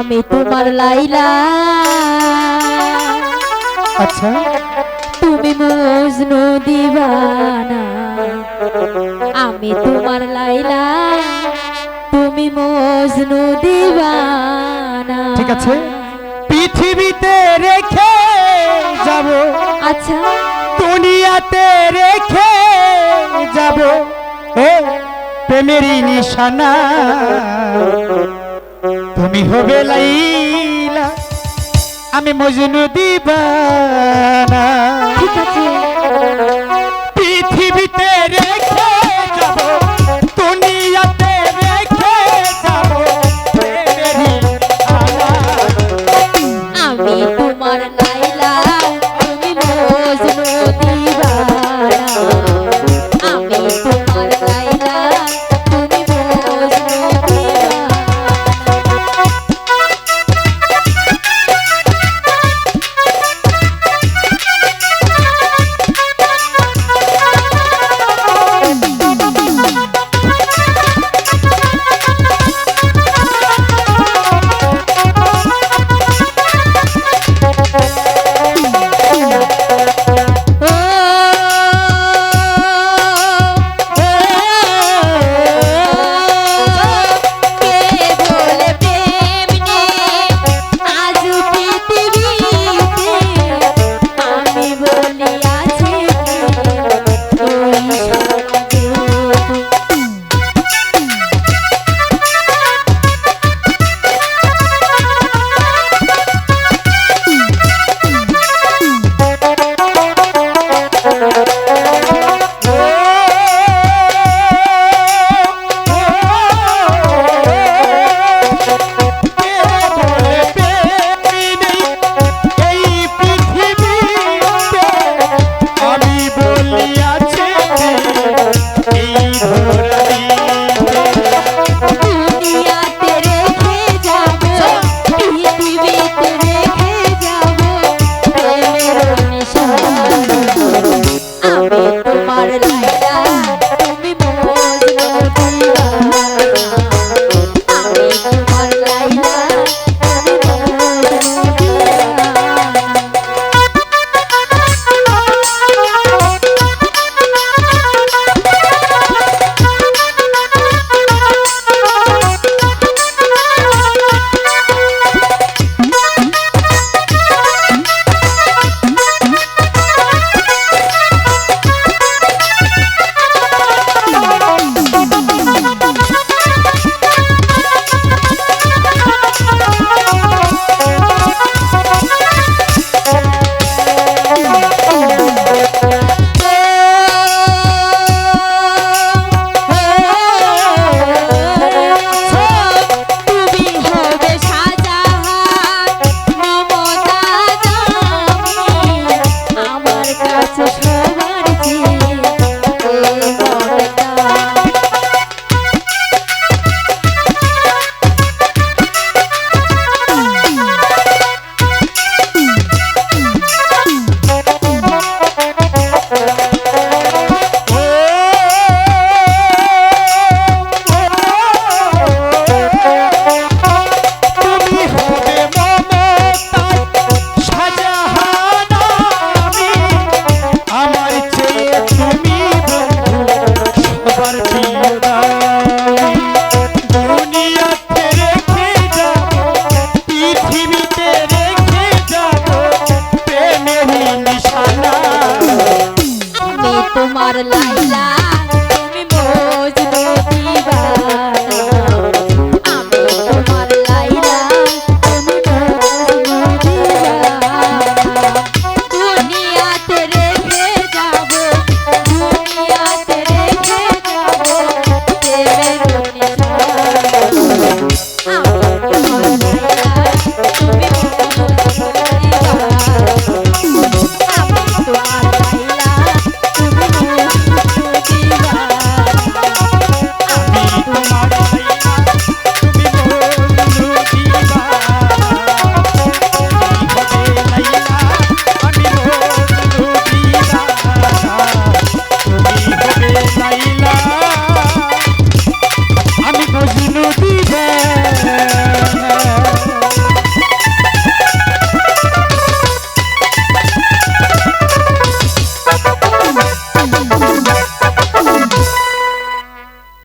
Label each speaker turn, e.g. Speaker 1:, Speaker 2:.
Speaker 1: আমি তোমার লাইলা।
Speaker 2: আচ্ছা।
Speaker 1: তুমি মজনু দিবানা। আমি তোমার লাইলা। তুমি মজনু দিবানা।
Speaker 2: ঠিক আছে। পৃথিবীতে রেখে যাব।
Speaker 1: আচ্ছা।
Speaker 2: দুনিয়াতে রেখে যাব। ও প্রেমেরই নিশানা। তুমি হবে লাইলা আমি মজনু দিবানা।
Speaker 1: ঠিক আছে।